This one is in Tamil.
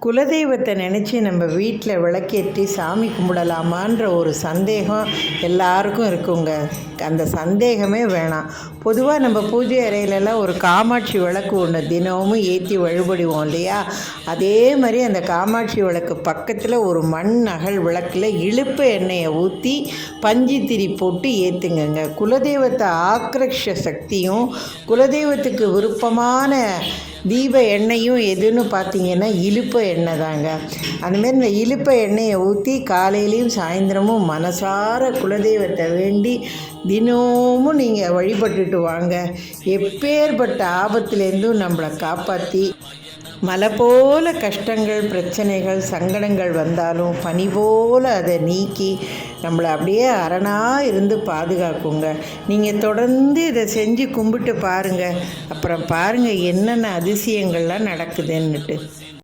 குலதெய்வத்தை நினச்சி நம்ம வீட்டில் விளக்கேற்றி சாமி கும்பிடலாமான்ற ஒரு சந்தேகம் எல்லாருக்கும் இருக்குங்க. அந்த சந்தேகமே வேணாம். பொதுவாக நம்ம பூஜை அறையிலலாம் ஒரு காமாட்சி விளக்கு ஒன்று தினமும் ஏற்றி வழிபடுவோம் இல்லையா? அதே மாதிரி அந்த காமாட்சி விளக்கு பக்கத்தில் ஒரு மண் அகல் விளக்கில் இழுப்பு எண்ணெயை ஊற்றி பஞ்சு திரி போட்டு ஏற்றுங்கங்க குலதெய்வத்தை ஆக்ரக்ஷ சக்தியும் குலதெய்வத்துக்கு விருப்பமான தீப எண்ணெயும் எதுன்னு பார்த்தீங்கன்னா இலுப்ப எண்ணெய் தாங்க. அந்தமாரி இந்த இழுப்ப எண்ணெயை ஊற்றி காலையிலையும் சாயந்தரமும் மனசார குலதெய்வத்தை வேண்டி தினமும் நீங்கள் வழிபட்டுட்டு வாங்க. எப்பேற்பட்ட ஆபத்துலேருந்தும் நம்மளை காப்பாற்றி மலை போல கஷ்டங்கள் பிரச்சனைகள் சங்கடங்கள் வந்தாலும் பனி போல் அதை நீக்கி நம்மளை அப்படியே அரணாக இருந்து பாதுகாக்குங்க. நீங்கள் தொடர்ந்து இதை செஞ்சு கும்பிட்டு பாருங்கள் அப்புறம் பாருங்கள் என்னென்ன அதிசயங்கள்லாம் நடக்குதுன்னுட்டு.